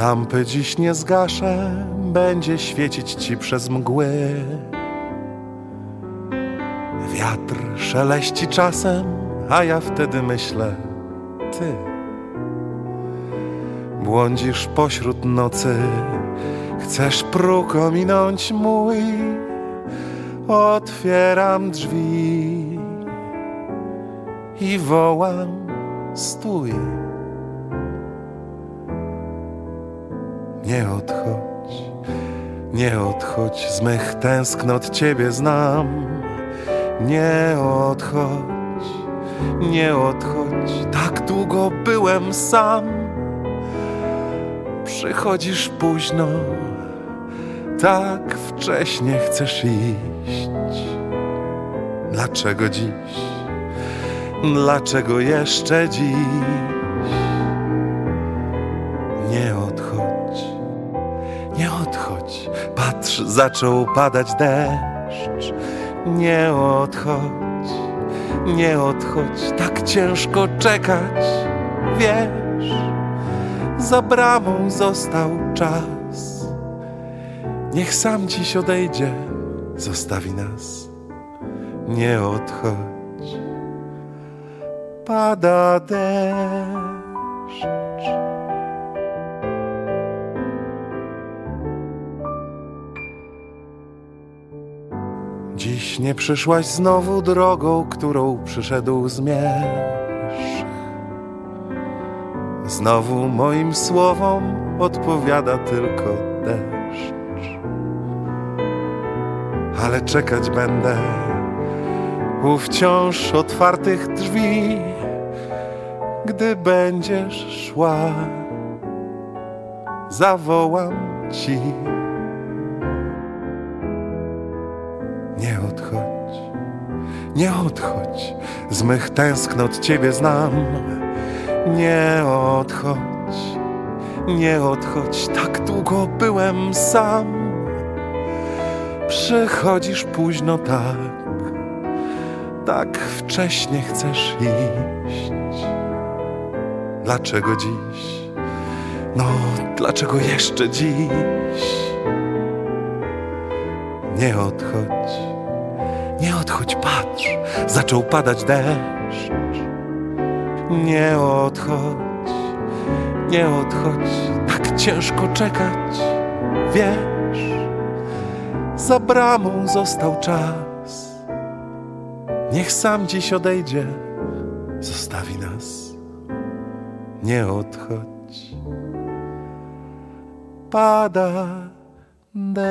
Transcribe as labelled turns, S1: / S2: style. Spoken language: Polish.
S1: Lampy dziś nie zgaszę, będzie świecić ci przez mgły. Wiatr szeleści czasem, a ja wtedy myślę, ty. Błądzisz pośród nocy, chcesz próg ominąć mój. Otwieram drzwi i wołam, stój. Nie odchodź, nie odchodź, z mych tęsknot Ciebie znam. Nie odchodź, nie odchodź, tak długo byłem sam. Przychodzisz późno, tak wcześnie chcesz iść. Dlaczego dziś? Dlaczego jeszcze dziś? Patrz, zaczął padać deszcz. Nie odchodź, nie odchodź. Tak ciężko czekać, wiesz. Za bramą został czas. Niech sam dziś odejdzie, zostawi nas. Nie odchodź. Pada deszcz. Dziś nie przyszłaś znowu drogą, którą przyszedł zmierzch. Znowu moim słowom odpowiada tylko deszcz. Ale czekać będę u wciąż otwartych drzwi, gdy będziesz szła, zawołam ci. Nie odchodź, z mych tęsknot Ciebie znam. Nie odchodź, nie odchodź, tak długo byłem sam. Przychodzisz późno tak, tak wcześnie chcesz iść. Dlaczego dziś? No, dlaczego jeszcze dziś? Nie odchodź, nie odchodź, patrz, zaczął padać deszcz. Nie odchodź, nie odchodź, tak ciężko czekać, wiesz. Za bramą został czas, niech sam dziś odejdzie, zostawi nas. Nie odchodź, pada deszcz.